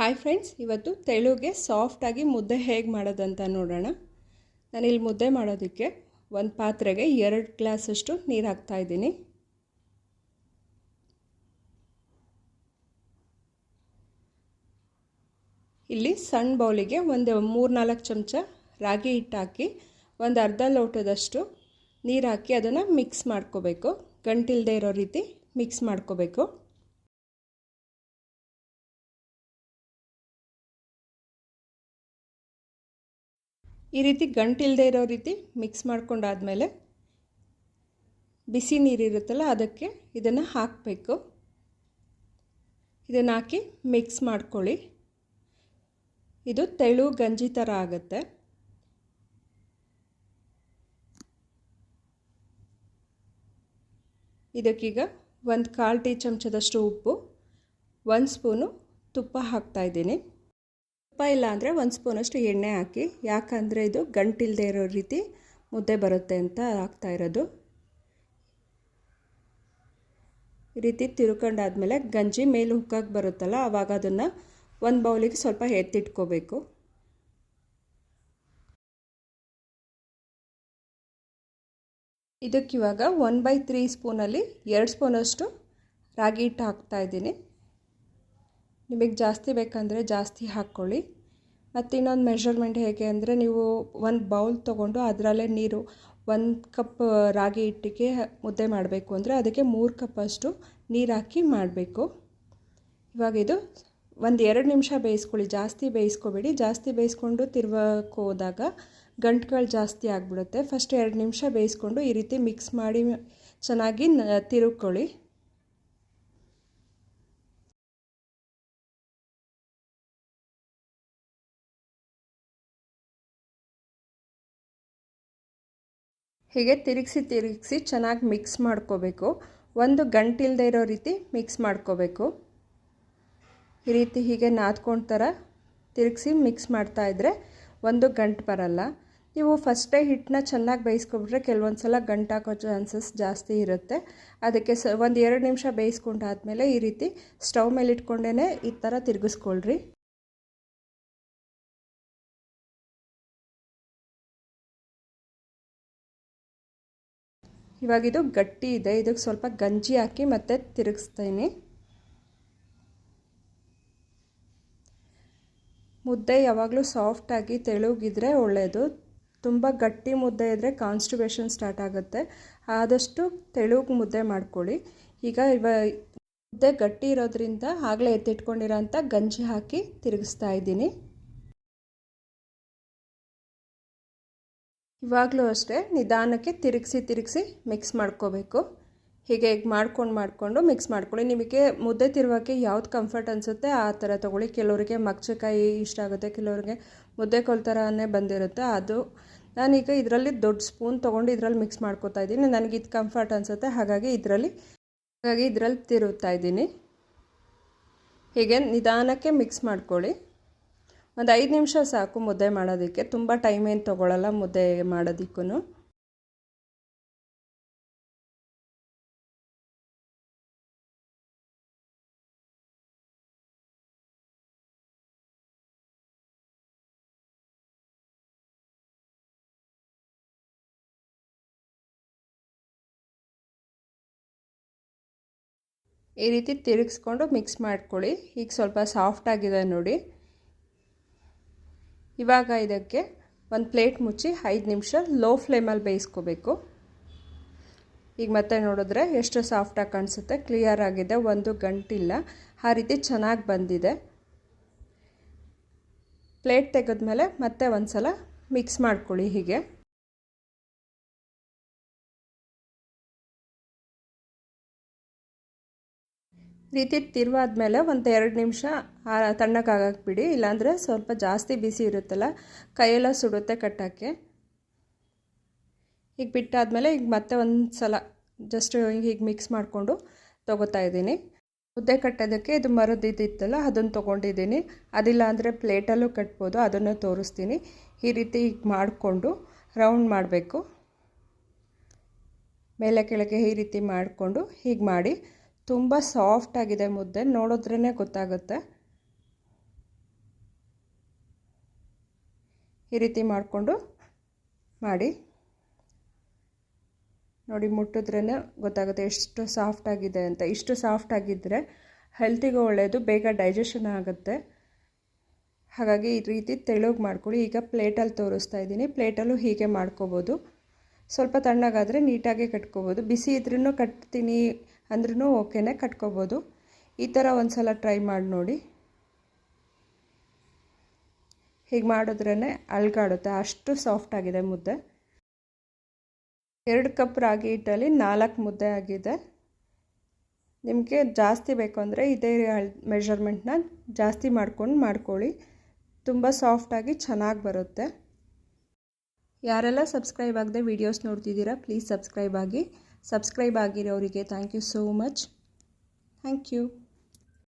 Hi friends ಇವತ್ತು ತೆಳುಗೆ ಸಾಫ್ಟಾಗಿ ಮುದ್ದೆ ಹೇಗೆ ಮಾಡೋದಂತ ನೋಡೋಣ. ನಾನಿಲ್ಲಿ ಮುದ್ದೆ ಮಾಡೋದಕ್ಕೆ ಒಂದು ಪಾತ್ರೆಗೆ ಎರಡು ಗ್ಲಾಸಷ್ಟು ನೀರು ಹಾಕ್ತಾಯಿದ್ದೀನಿ ಇಲ್ಲಿ ಸಣ್ಣ ಬೌಲಿಗೆ ಒಂದು ಮೂರು ನಾಲ್ಕು ಚಮಚ ರಾಗಿ ಹಿಟ್ಟು ಹಾಕಿ ಒಂದು ಅರ್ಧ ಲೋಟದಷ್ಟು ನೀರು ಹಾಕಿ ಅದನ್ನು ಮಿಕ್ಸ್ ಮಾಡ್ಕೋಬೇಕು. ಗಂಟಿಲ್ಲದೆ ಇರೋ ರೀತಿ ಮಿಕ್ಸ್ ಮಾಡ್ಕೋಬೇಕು. ಈ ರೀತಿ ಗಂಟಿಲ್ಲದೆ ಇರೋ ರೀತಿ ಮಿಕ್ಸ್ ಮಾಡ್ಕೊಂಡಾದಮೇಲೆ ಬಿಸಿ ನೀರಿರುತ್ತಲ್ಲ ಅದಕ್ಕೆ ಇದನ್ನು ಹಾಕಬೇಕು. ಇದನ್ನು ಹಾಕಿ ಮಿಕ್ಸ್ ಮಾಡ್ಕೊಳ್ಳಿ. ಇದು ತೆಳು ಗಂಜಿ ಥರ ಆಗುತ್ತೆ. ಇದಕ್ಕೀಗ ಒಂದು ಕಾಲು ಟೀ ಚಮಚದಷ್ಟು ಉಪ್ಪು, ಒಂದು ಸ್ಪೂನು ತುಪ್ಪ ಹಾಕ್ತಾಯಿದ್ದೀನಿ ತುಪ್ಪ ಇಲ್ಲ ಅಂದರೆ ಒಂದು ಸ್ಪೂನಷ್ಟು ಎಣ್ಣೆ ಹಾಕಿ, ಯಾಕಂದರೆ ಇದು ಗಂಟಿಲ್ಲದೆ ಇರೋ ರೀತಿ ಮುದ್ದೆ ಬರುತ್ತೆ ಅಂತ ಹಾಕ್ತಾ ಇರೋದು. ಈ ರೀತಿ ತಿರ್ಕೊಂಡಾದ್ಮೇಲೆ ಗಂಜಿ ಮೇಲೆ ಹುಕ್ಕಾಗಿ ಬರುತ್ತಲ್ಲ ಆವಾಗ ಅದನ್ನು ಒಂದು ಬೌಲಿಗೆ ಸ್ವಲ್ಪ ಎತ್ತಿಟ್ಕೋಬೇಕು. ಇದಕ್ಕಿವಾಗ ಒನ್ ಬೈ ತ್ರೀ ಸ್ಪೂನಲ್ಲಿ ಎರಡು ಸ್ಪೂನಷ್ಟು ರಾಗಿ ಹಿಟ್ಟು ಹಾಕ್ತಾಯಿದ್ದೀನಿ ನಿಮಗೆ ಜಾಸ್ತಿ ಬೇಕಂದರೆ ಜಾಸ್ತಿ ಹಾಕ್ಕೊಳ್ಳಿ. ಮತ್ತು ಇನ್ನೊಂದು ಮೆಷರ್ಮೆಂಟ್ ಹೇಗೆ ಅಂದರೆ ನೀವು ಒಂದು ಬೌಲ್ ತೊಗೊಂಡು ಅದರಲ್ಲೇ ನೀರು ಒಂದು ಕಪ್ ರಾಗಿ ಹಿಟ್ಟಿಗೆ ಮುದ್ದೆ ಮಾಡಬೇಕು ಅಂದರೆ ಅದಕ್ಕೆ ಮೂರು ಕಪ್ಪಷ್ಟು ನೀರು ಹಾಕಿ ಮಾಡಬೇಕು. ಇವಾಗ ಇದು ಒಂದು ಎರಡು ನಿಮಿಷ ಬೇಯಿಸ್ಕೊಳ್ಳಿ. ಜಾಸ್ತಿ ಬೇಯಿಸ್ಕೊಬೇಡಿ. ಜಾಸ್ತಿ ಬೇಯಿಸ್ಕೊಂಡು ತಿರ್ವಕ್ಕೆ ಹೋದಾಗ ಗಂಟುಗಳು ಜಾಸ್ತಿ ಆಗಿಬಿಡುತ್ತೆ. ಫಸ್ಟ್ ಎರಡು ನಿಮಿಷ ಬೇಯಿಸ್ಕೊಂಡು ಈ ರೀತಿ ಮಿಕ್ಸ್ ಮಾಡಿ ಚೆನ್ನಾಗಿ ತಿರುಗ್ಕೊಳ್ಳಿ ಹೀಗೆ ತಿರುಗಿಸಿ ತಿರುಗಿಸಿ ಚೆನ್ನಾಗಿ ಮಿಕ್ಸ್ ಮಾಡ್ಕೋಬೇಕು. ಒಂದು ಗಂಟಿಲ್ಲದೆ ಇರೋ ರೀತಿ ಮಿಕ್ಸ್ ಮಾಡ್ಕೋಬೇಕು. ಈ ರೀತಿ ಹೀಗೆ ನಾದ್ಕೊಂಡ್ತರ ತಿರುಗಿಸಿ ಮಿಕ್ಸ್ ಮಾಡ್ತಾ ಇದ್ದರೆ ಒಂದು ಗಂಟು ಬರಲ್ಲ. ನೀವು ಫಸ್ಟೇ ಹಿಟ್ಟನ್ನ ಚೆನ್ನಾಗಿ ಬೇಯಿಸ್ಕೊಬಿಟ್ರೆ ಕೆಲವೊಂದು ಸಲ ಗಂಟಾಕೋ ಚಾನ್ಸಸ್ ಜಾಸ್ತಿ ಇರುತ್ತೆ. ಅದಕ್ಕೆ ಸ ಒಂದು ಎರಡು ನಿಮಿಷ ಬೇಯಿಸ್ಕೊಂಡಾದ್ಮೇಲೆ ಈ ರೀತಿ ಸ್ಟವ್ ಮೇಲೆ ಇಟ್ಕೊಂಡೇ ಈ ಥರ ತಿರುಗಿಸ್ಕೊಳ್ರಿ. ಇವಾಗಿದು ಗಟ್ಟಿ ಇದೆ. ಇದಕ್ಕೆ ಸ್ವಲ್ಪ ಗಂಜಿ ಹಾಕಿ ಮತ್ತೆ ತಿರುಗಿಸ್ತೀನಿ. ಮುದ್ದೆ ಯಾವಾಗಲೂ ಸಾಫ್ಟಾಗಿ ತೆಳುಗಿದ್ರೆ ಒಳ್ಳೆಯದು ತುಂಬ ಗಟ್ಟಿ ಮುದ್ದೆ ಇದ್ದರೆ ಕಾನ್ಸ್ಟಿಬೇಷನ್ ಸ್ಟಾರ್ಟ್ ಆಗುತ್ತೆ. ಆದಷ್ಟು ತೆಳುಗೆ ಮುದ್ದೆ ಮಾಡ್ಕೊಳ್ಳಿ. ಈಗ ಇವ ಮುದ್ದೆ ಗಟ್ಟಿ ಇರೋದ್ರಿಂದ ಆಗಲೇ ಎತ್ತಿಟ್ಕೊಂಡಿರೋ ಗಂಜಿ ಹಾಕಿ ತಿರುಗಿಸ್ತಾ ಇದ್ದೀನಿ. ಇವಾಗಲೂ ಅಷ್ಟೇ ನಿಧಾನಕ್ಕೆ ತಿರುಗಿಸಿ ತಿರುಗಿಸಿ ಮಿಕ್ಸ್ ಮಾಡ್ಕೋಬೇಕು. ಹೀಗೆ ಹೀಗೆ ಮಾಡ್ಕೊಂಡು ಮಾಡಿಕೊಂಡು ಮಿಕ್ಸ್ ಮಾಡ್ಕೊಳ್ಳಿ. ನಿಮಗೆ ಮುದ್ದೆ ತಿರುವಕ್ಕೆ ಯಾವ್ದು ಕಂಫರ್ಟ್ ಅನಿಸುತ್ತೆ ಆ ಥರ ತೊಗೊಳ್ಳಿ. ಕೆಲವರಿಗೆ ಮಗ್ಚಕಾಯಿ ಇಷ್ಟ ಆಗುತ್ತೆ, ಕೆಲವರಿಗೆ ಮುದ್ದೆ ಕೋಲ್ ಥರನೇ ಬಂದಿರುತ್ತೆ. ಅದು ನಾನೀಗ ಇದರಲ್ಲಿ ದೊಡ್ಡ ಸ್ಪೂನ್ ತೊಗೊಂಡು ಇದರಲ್ಲಿ ಮಿಕ್ಸ್ ಮಾಡ್ಕೋತಾ ಇದ್ದೀನಿ. ನನಗೆ ಇದು ಕಂಫರ್ಟ್ ಅನಿಸುತ್ತೆ, ಹಾಗಾಗಿ ಇದರಲ್ಲಿ ಹಾಗಾಗಿ ಇದರಲ್ಲಿ ತಿರುತ್ತಾ ಇದ್ದೀನಿ. ಹೀಗೆ ನಿಧಾನಕ್ಕೆ ಮಿಕ್ಸ್ ಮಾಡ್ಕೊಳ್ಳಿ. ಒಂದು ಐದು ನಿಮಿಷ ಸಾಕು ಮುದ್ದೆ ಮಾಡೋದಕ್ಕೆ. ತುಂಬ ಟೈಮ್ ಏನು ತೊಗೊಳ್ಳಲ್ಲ ಮುದ್ದೆ ಮಾಡೋದಕ್ಕೂ ಈ ರೀತಿ ತಿರುಗಿಸ್ಕೊಂಡು ಮಿಕ್ಸ್ ಮಾಡ್ಕೊಳ್ಳಿ. ಈಗ ಸ್ವಲ್ಪ ಸಾಫ್ಟ್ ಆಗಿದೆ ನೋಡಿ. ಇವಾಗ ಇದಕ್ಕೆ ಒಂದು ಪ್ಲೇಟ್ ಮುಚ್ಚಿ ಐದು ನಿಮಿಷ ಲೋ ಫ್ಲೇಮಲ್ಲಿ ಬೇಯಿಸ್ಕೋಬೇಕು. ಈಗ ಮತ್ತೆ ನೋಡಿದ್ರೆ ಎಷ್ಟು ಸಾಫ್ಟಾಗಿ ಕಾಣಿಸುತ್ತೆ ಕ್ಲಿಯರ್ ಆಗಿದೆ, ಒಂದು ಗಂಟಿಲ್ಲ. ಆ ರೀತಿ ಚೆನ್ನಾಗಿ ಬಂದಿದೆ. ಪ್ಲೇಟ್ ತೆಗೆದ್ಮೇಲೆ ಮತ್ತೆ ಒಂದು ಸಲ ಮಿಕ್ಸ್ ಮಾಡ್ಕೊಳ್ಳಿ ಹೀಗೆ. ರೀತಿ ತಿರುವಾದ್ಮೇಲೆ ಒಂದು ಎರಡು ನಿಮಿಷ ತಣ್ಣಕ್ಕಾಗಕ್ಕೆ ಬಿಡಿ ಇಲ್ಲಾಂದರೆ ಸ್ವಲ್ಪ ಜಾಸ್ತಿ ಬಿಸಿ ಇರುತ್ತಲ್ಲ, ಕೈಯೆಲ್ಲ ಸುಡುತ್ತೆ ಕಟ್ಟೋಕ್ಕೆ. ಈಗ ಬಿಟ್ಟಾದಮೇಲೆ ಈಗ ಮತ್ತೆ ಒಂದು ಸಲ ಜಸ್ಟ್ ಹೀಗೆ ಮಿಕ್ಸ್ ಮಾಡಿಕೊಂಡು ತೊಗೋತಾ ಇದ್ದೀನಿ. ಮುದ್ದೆ ಕಟ್ಟೋದಕ್ಕೆ ಇದು ಮರದಿದ್ದಿತ್ತಲ್ಲ, ಅದನ್ನು ತೊಗೊಂಡಿದ್ದೀನಿ. ಅದಿಲ್ಲ ಅಂದರೆ ಪ್ಲೇಟಲ್ಲೂ ಕಟ್ಬೋದು, ಅದನ್ನು ತೋರಿಸ್ತೀನಿ. ಈ ರೀತಿ ಈಗ ಮಾಡಿಕೊಂಡು ರೌಂಡ್ ಮಾಡಬೇಕು. ಮೇಲೆ ಕೆಳಗೆ ಈ ರೀತಿ ಮಾಡಿಕೊಂಡು ಹೀಗೆ ಮಾಡಿ ತುಂಬ ಸಾಫ್ಟಾಗಿದೆ ಮುದ್ದೆ. ನೋಡಿದ್ರೇ ಗೊತ್ತಾಗುತ್ತೆ. ಈ ರೀತಿ ಮಾಡಿಕೊಂಡು ಮಾಡಿ. ನೋಡಿ ಮುಟ್ಟಿದ್ರೇ ಗೊತ್ತಾಗುತ್ತೆ ಎಷ್ಟು ಸಾಫ್ಟ್ ಆಗಿದೆ ಅಂತ. ಇಷ್ಟು ಸಾಫ್ಟ್ ಆಗಿದ್ದರೆ ಹೆಲ್ತಿಗೂ ಒಳ್ಳೆಯದು ಬೇಗ ಡೈಜೆಷನ್ ಆಗುತ್ತೆ. ಹಾಗಾಗಿ ಈ ರೀತಿ ತೆಳುಗೆ ಮಾಡ್ಕೊಳ್ಳಿ. ಈಗ ಪ್ಲೇಟಲ್ಲಿ ತೋರಿಸ್ತಾ ಇದ್ದೀನಿ. ಪ್ಲೇಟಲ್ಲೂ ಹೀಗೆ ಮಾಡ್ಕೋಬೋದು. ಸ್ವಲ್ಪ ತಣ್ಣಗಾದರೆ ನೀಟಾಗಿ ಕಟ್ಕೋಬೋದು. ಬಿಸಿ ಇದ್ರೂ ಕಟ್ತೀನಿ. ಅಂದ್ರೂ ಓಕೆನೇ ಕಟ್ಕೋಬೋದು. ಈ ಥರ ಒಂದು ಸಲ ಟ್ರೈ ಮಾಡಿ ನೋಡಿ. ಹೀಗೆ ಮಾಡಿದ್ರೇ ಅಲ್ಗಾಡುತ್ತೆ, ಅಷ್ಟು ಸಾಫ್ಟ್ ಆಗಿದೆ ಮುದ್ದೆ. ಎರಡು ಕಪ್ ರಾಗಿ ಹಿಟ್ಟಲ್ಲಿ ನಾಲ್ಕು ಮುದ್ದೆ ಆಗಿದೆ. ನಿಮಗೆ ಜಾಸ್ತಿ ಬೇಕು ಅಂದರೆ ಇದೇ ಮೆಷರ್ಮೆಂಟ್ನ ಜಾಸ್ತಿ ಮಾಡ್ಕೊಂಡು ಮಾಡ್ಕೊಳ್ಳಿ. ತುಂಬ ಸಾಫ್ಟಾಗಿ ಚೆನ್ನಾಗಿ ಬರುತ್ತೆ. ಯಾರೆಲ್ಲ ಸಬ್ಸ್ಕ್ರೈಬ್ ಆಗದೆ ವೀಡಿಯೋಸ್ ನೋಡ್ತಿದ್ದೀರಾ ಪ್ಲೀಸ್ ಸಬ್ಸ್ಕ್ರೈಬ್ ಆಗಿ. Subscribe ಆಗಿರೋರಿಗೆ thank you so much thank you